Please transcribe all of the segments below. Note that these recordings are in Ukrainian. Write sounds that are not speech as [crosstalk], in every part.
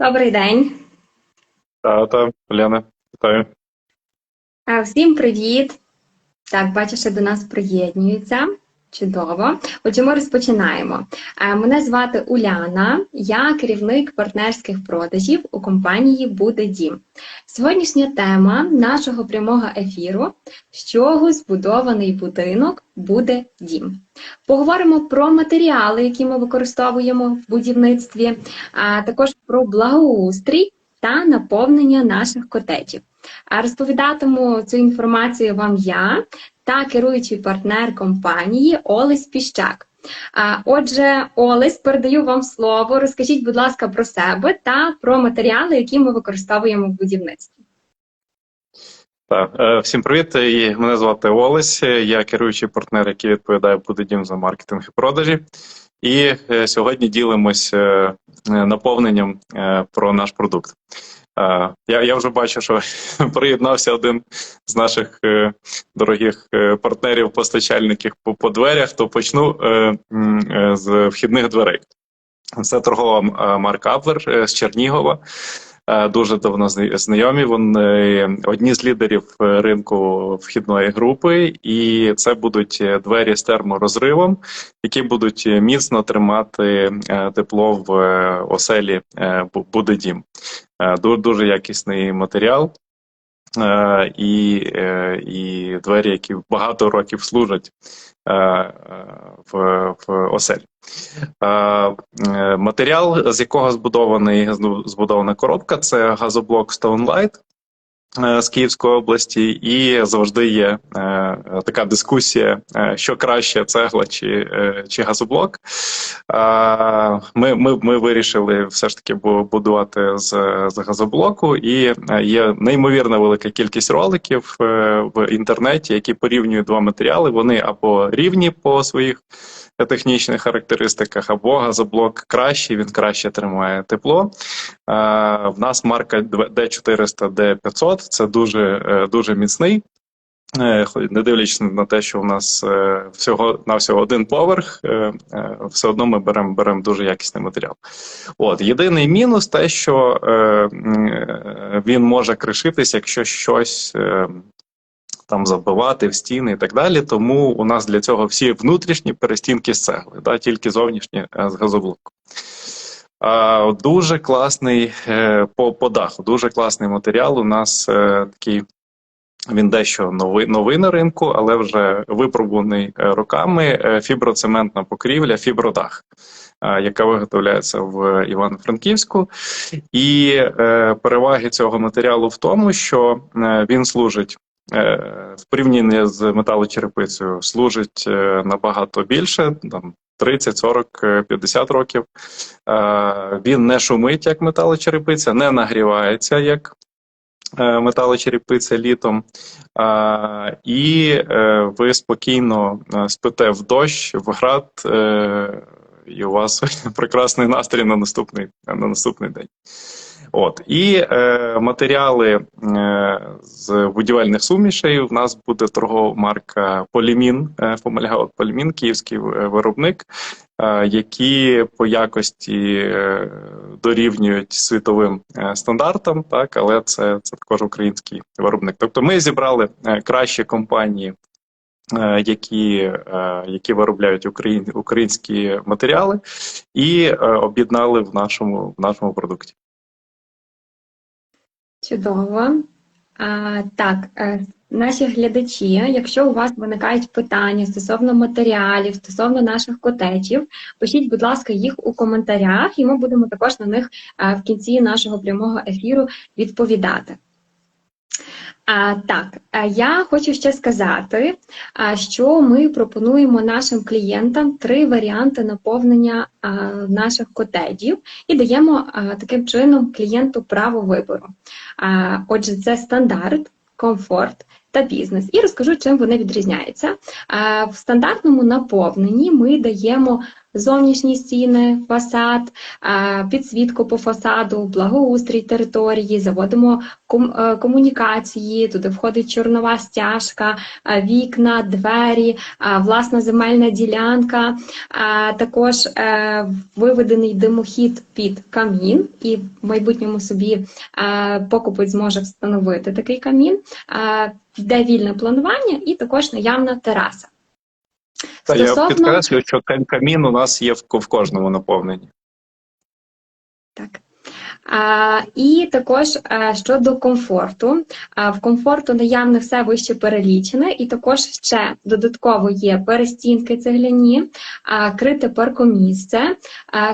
Добрий день. Та, та, Лена, вітаю. Всім привіт. Так, бачу, що до нас приєднуються. Чудово. Отже, ми розпочинаємо. Мене звати Уляна, я керівник партнерських продажів у компанії Буде Дім. Сьогоднішня тема нашого прямого ефіру: з чого збудований будинок буде дім. Поговоримо про матеріали, які ми використовуємо в будівництві, а також про благоустрій та наповнення наших котеджів. Розповідатиму цю інформацію вам я та керуючий партнер компанії Олесь Піщак. Отже, Олесь, передаю вам слово. Розкажіть, будь ласка, про себе та про матеріали, які ми використовуємо в будівництві. Так, е, всім привіт. Мене звати Олесь. Я керуючий партнер, який відповідає буде за маркетинг і продажі. І е, сьогодні ділимось е, наповненням про наш продукт. Я, я вже бачу, що [laughs] приєднався один з наших е, дорогих е, партнерів-постачальників по, по дверях, то почну е, з вхідних дверей. Це торгова марка Аблер е, з Чернігова. Е, Дуже давно зна- знайомі. Вони одні з лідерів е, ринку вхідної групи, і це будуть е, двері з терморозривом, які будуть е, міцно тримати е, тепло в е, оселі е, бу- буде дім. Е, ду- Дуже якісний матеріал. Е, І, е, і двері, які багато років служать е, в, в оселі. Матеріал, з якого збудований збудована коробка, це газоблок Stone Light з Київської області, і завжди є е, така дискусія, е, що краще цегла чи, е, чи газоблок. Е, Ми, ми, ми вирішили все ж таки будувати з, з газоблоку, і е, є неймовірно велика кількість роликів е, в інтернеті, які порівнюють два матеріали. Вони або рівні по своїх технічних характеристиках, або газоблок кращий, він краще тримає тепло. В нас марка D400, D500, це дуже, е, дуже міцний. Е, Не дивлячись на те, що у нас е, всього на всього один поверх, все одно ми беремо беремо дуже якісний матеріал. От єдиний мінус те, що він може кришитись, якщо щось там забивати в стіни і так далі. Тому у нас для цього всі внутрішні перестінки з цегли, да, тільки зовнішні е, з газоблоку. Дуже класний е, по, по даху, дуже класний матеріал. У нас е, такий. Він дещо новий, новий на ринку, але вже випробуваний роками. Фіброцементна покрівля, фібродах, яка виготовляється в Івано-Франківську. І переваги цього матеріалу в тому, що він служить в порівнянні з металочерепицею, служить е, набагато більше, там 30, 40, е, 50 років. Е, Він не шумить, як металочерепиця, не нагрівається, як е, металочерепиця літом. Е, І е, ви спокійно е, спите в дощ, в град, е, і у вас [laughs] прекрасний настрій на наступний, на наступний день. От і е, матеріали е, з будівельних сумішей. У нас буде торгова марка Полімін, е, Фомальгаут Полімін, київський е, виробник, е, які по якості е, дорівнюють світовим е, стандартам, так але це, це також український виробник. Тобто, ми зібрали е, кращі компанії. е, Які, які виробляють україн, українські матеріали, і об'єднали в нашому в нашому продукті. Чудово. А, так, е, наші глядачі, якщо у вас виникають питання стосовно матеріалів, стосовно наших котечів, пишіть, будь ласка, їх у коментарях, і ми будемо також на них е, в кінці нашого прямого ефіру відповідати. Так, я хочу ще сказати, що ми пропонуємо нашим клієнтам три варіанти наповнення наших котеджів і даємо таким чином клієнту право вибору. Отже, це стандарт, комфорт та бізнес. І розкажу, чим вони відрізняються. В стандартному наповненні ми даємо зовнішні стіни, фасад, підсвітку по фасаду, благоустрій території, заводимо е, комунікації, туди входить чорнова стяжка, вікна, двері, власна земельна ділянка, також е, виведений димохід під камін, і в майбутньому собі покупець зможе встановити такий камін, йде вільне планування і також наявна тераса. Та я підкреслюю, підкреслю, що камін у нас є в, в кожному наповненні. І також а, щодо комфорту. В комфорту наявне все вище перелічене, і також ще додатково є перестінки цегляні, крите паркомісце,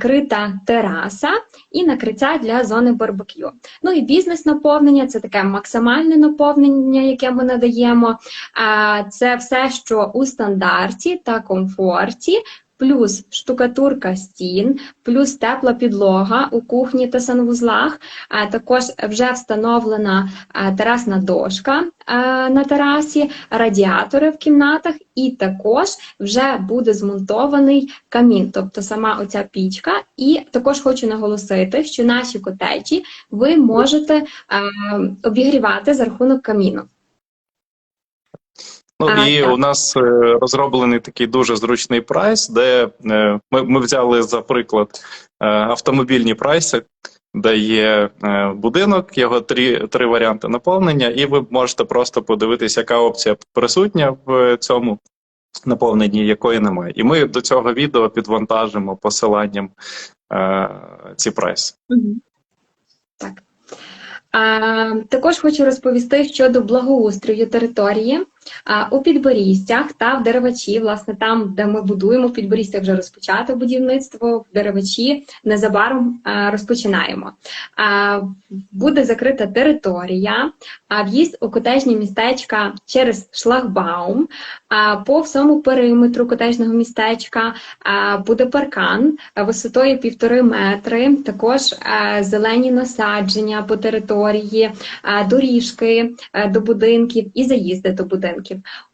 крита тераса і накриття для зони барбекю. Ну і бізнес наповнення це таке максимальне наповнення, яке ми надаємо. Це все, що у стандарті та комфорті. Плюс штукатурка стін, плюс тепла підлога у кухні та санвузлах, також вже встановлена терасна дошка на терасі, радіатори в кімнатах, і також вже буде змонтований камін, тобто сама оця пічка. І також хочу наголосити, що наші котеджі ви можете обігрівати за рахунок каміну. Ну А, і так. у нас е, розроблений такий дуже зручний прайс, де е, ми, ми взяли за приклад е, автомобільні прайси, де є будинок, його три, три варіанти наповнення, і ви можете просто подивитися, яка опція присутня в цьому наповненні, якої немає. І ми до цього відео підвантажимо посиланням е, ці прайси. Так. А, також хочу розповісти щодо благоустрою території. У підборістях та в деревачі, власне, там, де ми будуємо, в підборістях вже розпочато будівництво, в деревачі незабаром розпочинаємо. Буде закрита територія, а в'їзд у котежні містечка через шлагбаум. По всьому периметру котежного містечка буде паркан висотою півтори метри, також зелені насадження по території, доріжки до будинків і заїзди до будинків.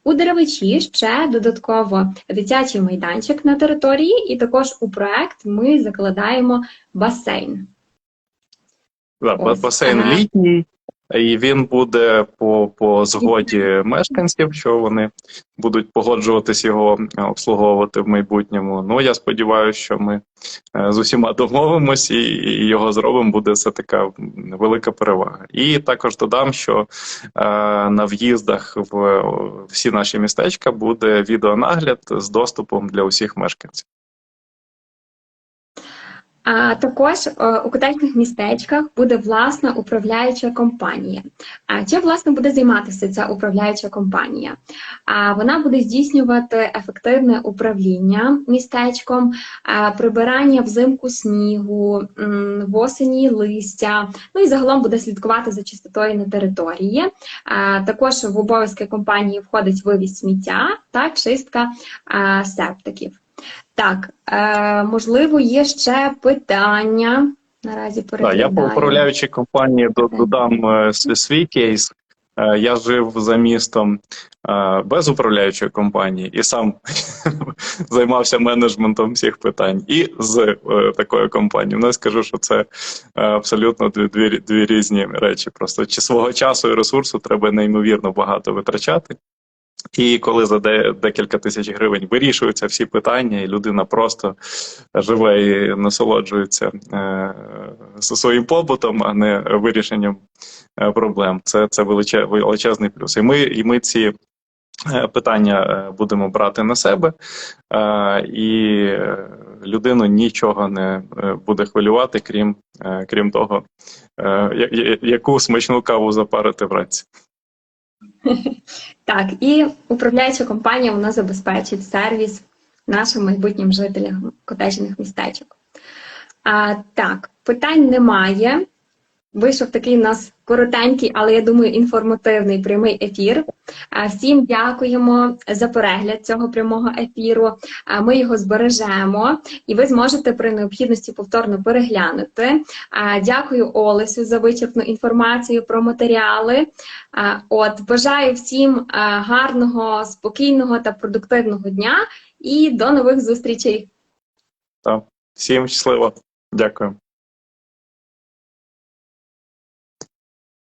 У деревичі ще додатково дитячий майданчик на території, і також у проект ми закладаємо басейн. Да, Ось, басейн ага. літній, і він буде по, по згоді мешканців, що вони будуть погоджуватись його е, обслуговувати в майбутньому. Ну я сподіваюся, що ми е, з усіма домовимось і, його зробимо. Буде це така велика перевага. І також додам, що е, на в'їздах в всі наші містечка буде відеонагляд з доступом для усіх мешканців. А також е, у котельних містечках буде власна управляюча компанія. Чим власне буде займатися ця управляюча компанія? Вона буде здійснювати ефективне управління містечком, прибирання взимку снігу, м, в осені листя. Ну і загалом буде слідкувати за чистотою на території. Також в обов'язки компанії входить вивіз сміття та чистка септиків. Так, е, можливо, є ще питання. Наразі Так, я по управляючій компанії до- додам е, свій кейс. Е, Я жив за містом е, без управляючої компанії і сам [laughs] займався менеджментом всіх питань. І з е, такою компанією. Ну, я скажу, що це е, абсолютно дві, дві, дві різні речі. Просто чи свого часу і ресурсу треба неймовірно багато витрачати. І коли за декілька тисяч гривень вирішуються всі питання, і людина просто живе і насолоджується е, своїм побутом, а не вирішенням е, проблем. Це, це величезний плюс. І ми, і ми ці е, питання будемо брати на себе, і людину нічого не буде хвилювати, крім, крім того, яку смачну каву запарити вранці. [laughs] Так, і управляюча компанія вона забезпечить сервіс нашим майбутнім жителям котежних містечок. А, так, питань немає. Вийшов такий у нас коротенький, але я думаю, інформативний прямий ефір. Всім дякуємо за перегляд цього прямого ефіру. Ми його збережемо, і ви зможете при необхідності повторно переглянути. Дякую Олесю за вичерпну інформацію про матеріали. От бажаю всім гарного, спокійного та продуктивного дня і до нових зустрічей. Так. Всім щасливо. Дякую.